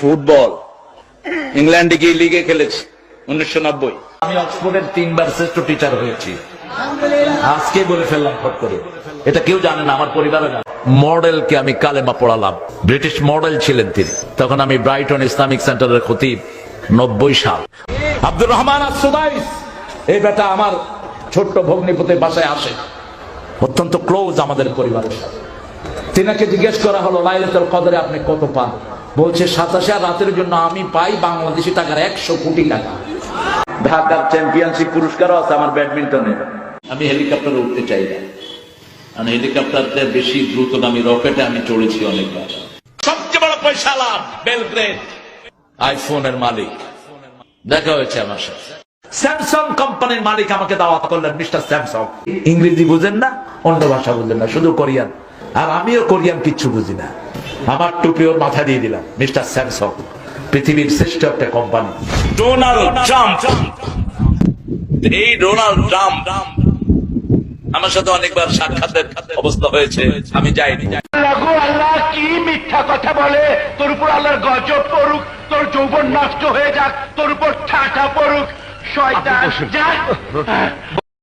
Football. ইংল্যান্ডে গিয়ে লিগে খেলেছি, উনিশশো নব্বই। আমি অক্সফোর্ডের তিনবার শ্রেষ্ঠ টিচার হয়েছি। আজকে বলে ফেললাম ফট করে। এটা কেউ জানে না, আমার পরিবারে জানে মডেলকে আমি কালেমা পড়ালাম। ব্রিটিশ মডেল ছিলেন তিনি। তখন আমি ব্রাইটন ইসলামিক সেন্টারের খতিব, নব্বই সাল। আব্দুর রহমান আসুদাইস এই বেটা আমার ছোট্ট ভগ্নিপতির বাসায় আসে। অত্যন্ত ক্লোজ আমাদের পরিবারের সাথে। তিনাকে জিজ্ঞেস করা হলো, লাইলাতুল কদরে আপনি কত পান? বলছে সাতাশে রাতের জন্য আমি পাই বাংলাদেশি টাকার একশো কোটি টাকা। ঢাকার চ্যাম্পিয়নশিপ পুরস্কারও আছে আমার ব্যাডমিন্টনে। আমি হেলিকপ্টারে উঠতে চাই না। কারণ হেলিকপ্টারতে বেশি দ্রুতগামী রকেটে আমি চড়েছি অনেকবার। সবচেয়ে বড় পয়সা লাভ বেলগ্রেড। আইফোনের মালিক। দেখা হয়েছে আমার সাথে। স্যামসাং কোম্পানির মালিক আমাকে দাওয়াত করলেন মিস্টার স্যামসাং। ইংরেজি বুঝেন না অন্য ভাষা বুঝেন না শুধু কোরিয়ান। আর আমিও কোরিয়ান কিচ্ছু বুঝি না। আমার টুপি ওর মাথা দিয়ে দিলাম মিস্টার স্যামসাং পৃথিবীর শ্রেষ্ঠ একটা কোম্পানি। Donald Trump. এই ডোনাল্ড ট্রাম্প আমার সাথে অনেকবার সাক্ষাতের অবস্থা হয়েছে আমি যাইনি। আল্লাহ গো আল্লাহ কি মিথ্যা কথা বলে? তোর উপর আল্লাহর গজব পড়ুক তোর যৌবন নষ্ট হয়ে যাক তোর উপর ঠাটা পড়ুক। শয়তান যা।